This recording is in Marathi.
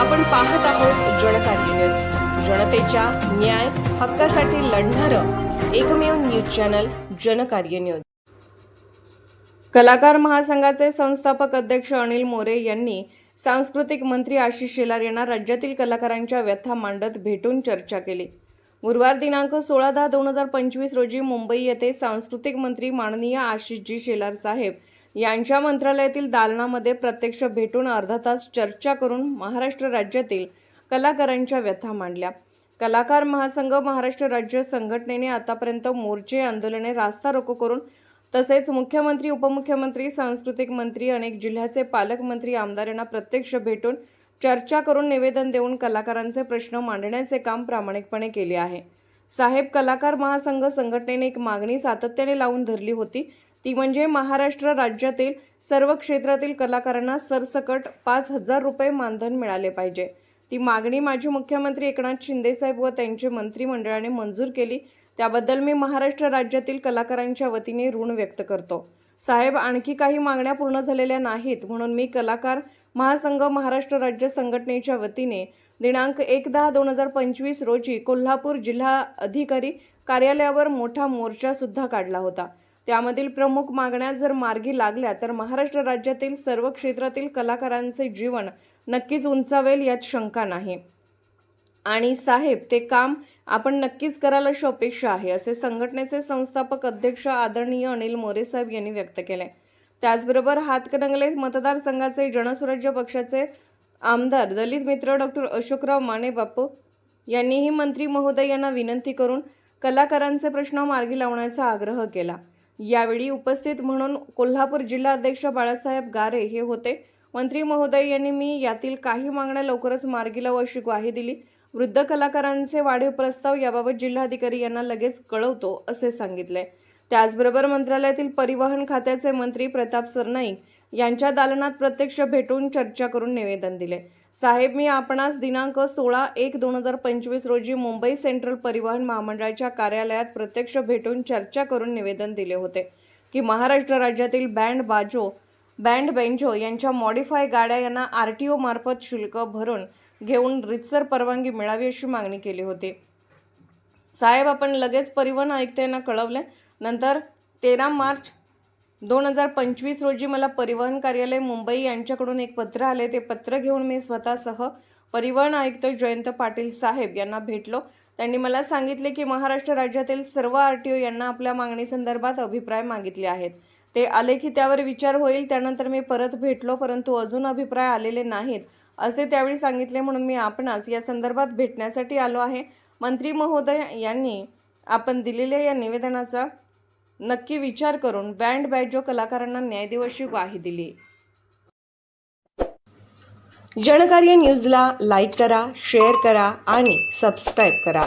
आपण पाहत आहोत जनकार्य न्यूज. जनतेच्या न्याय हक्कासाठी लढणारं एकमेव न्यूज चॅनल जनकार्य न्यूज. कलाकार महासंघाचे संस्थापक अध्यक्ष अनिल मोरे यांनी सांस्कृतिक मंत्री आशिष शेलार यांना राज्यातील कलाकारांच्या व्यथा मांडत भेटून चर्चा केली. गुरुवार दिनांक सोळा दहा दोन हजार पंचवीस रोजी मुंबई येथे सांस्कृतिक मंत्री माननीय आशिषजी शेलार साहेब यांच्या मंत्रालयातील दालनामध्ये प्रत्यक्ष भेटून अर्धा तास चर्चा करून महाराष्ट्र राज्यातील कलाकारांच्या व्यथा मांडल्या. कलाकार महासंघ महाराष्ट्र राज्य संघटनेने आतापर्यंत मोर्चे आंदोलने रास्ता रोको करून तसेच मुख्यमंत्री उपमुख्यमंत्री सांस्कृतिक मंत्री अनेक जिल्ह्याचे पालकमंत्री आमदार यांना प्रत्यक्ष भेटून चर्चा करून निवेदन देऊन कलाकारांचे प्रश्न मांडण्याचे काम प्रामाणिकपणे केले आहे. साहेब कलाकार महासंघ संघटनेने एक मागणी सातत्याने लावून धरली होती. ती म्हणजे महाराष्ट्र राज्यातील सर्व क्षेत्रातील कलाकारांना सरसकट पाच हजार रुपये मानधन मिळाले पाहिजे. ती मागणी माजी मुख्यमंत्री एकनाथ शिंदेसाहेब व त्यांचे मंत्रिमंडळाने मंजूर केली. त्याबद्दल मी महाराष्ट्र राज्यातील कलाकारांच्या वतीने ऋण व्यक्त करतो. साहेब आणखी काही मागण्या पूर्ण झालेल्या नाहीत म्हणून मी कलाकार महासंघ महाराष्ट्र राज्य संघटनेच्या वतीने दिनांक एक दहा दोन हजार पंचवीस रोजी कोल्हापूर जिल्हा अधिकारी कार्यालयावर मोठा मोर्चा सुद्धा काढला होता. त्यामधील प्रमुख मागण्या जर मार्गी लागल्या तर महाराष्ट्र राज्यातील सर्व क्षेत्रातील कलाकारांचे जीवन नक्कीच उंचावेल यात शंका नाही. आणि साहेब ते काम आपण नक्कीच कराल अशी अपेक्षा आहे असे संघटनेचे संस्थापक अध्यक्ष आदरणीय अनिल मोरे साहेब यांनी व्यक्त केले. त्याचबरोबर हातकणंगले मतदारसंघाचे जनस्वराज्य पक्षाचे आमदार दलित मित्र डॉक्टर अशोकराव माने बापू यांनीही मंत्री महोदय यांना विनंती करून कलाकारांचे प्रश्न मार्गी लावण्याचा आग्रह केला. यावेळी उपस्थित म्हणून कोल्हापूर जिल्हाध्यक्ष बाळासाहेब गारे हे होते. मंत्री महोदय यांनी मी यातील काही मागण्या लवकरच मार्गी लावू अशी ग्वाही दिली. वृद्ध कलाकारांचे वाढीव प्रस्ताव याबाबत जिल्हाधिकारी यांना लगेच कळवतो असे सांगितले. त्याचबरोबर मंत्रालयातील परिवहन खात्याचे मंत्री प्रताप सरनाईक यांच्या दालनात प्रत्यक्ष भेटून चर्चा करून निवेदन दिले. साहेब मी आपणास दिनांक सोळा एक दोन हजार पंचवीस रोजी मुंबई सेंट्रल परिवहन महामंडळाच्या कार्यालयात प्रत्यक्ष भेटून चर्चा करून निवेदन दिले होते की महाराष्ट्र राज्यातील बँड बाजो बँड बेंजो यांच्या मॉडिफाय गाड्या यांना आर टी ओ मार्फत शुल्क भरून घेऊन रितसर परवानगी मिळावी अशी मागणी केली होती. साहेब आपण लगेच परिवहन आयुक्त यांना कळवले. नंतर तेरा मार्च दोन हजार पंचवीस रोजी मला परिवहन कार्यालय मुंबई यांच्याकडून एक पत्र आले. ते पत्र घेऊन मी स्वतःसह परिवहन आयुक्त जयंत पाटील साहेब यांना भेटलो. त्यांनी मला सांगितले की महाराष्ट्र राज्यातील सर्व आर टी ओ यांना आपल्या मागणीसंदर्भात अभिप्राय मागितले आहेत. ते आले की त्यावर विचार होईल त्यानंतर मी परत भेटलो परंतु अजून अभिप्राय आलेले नाहीत असे त्यावेळी सांगितले. म्हणून मी आपणास या संदर्भात भेटण्यासाठी आलो आहे. मंत्री महोदय यांनी आपण दिलेल्या या निवेदनाचा नक्की विचार करून बँड बॅजो कलाकारांना न्याय देऊ ग्वाही दिली. जनकार्य न्यूजला लाईक करा शेअर करा आणि सबस्क्राईब करा.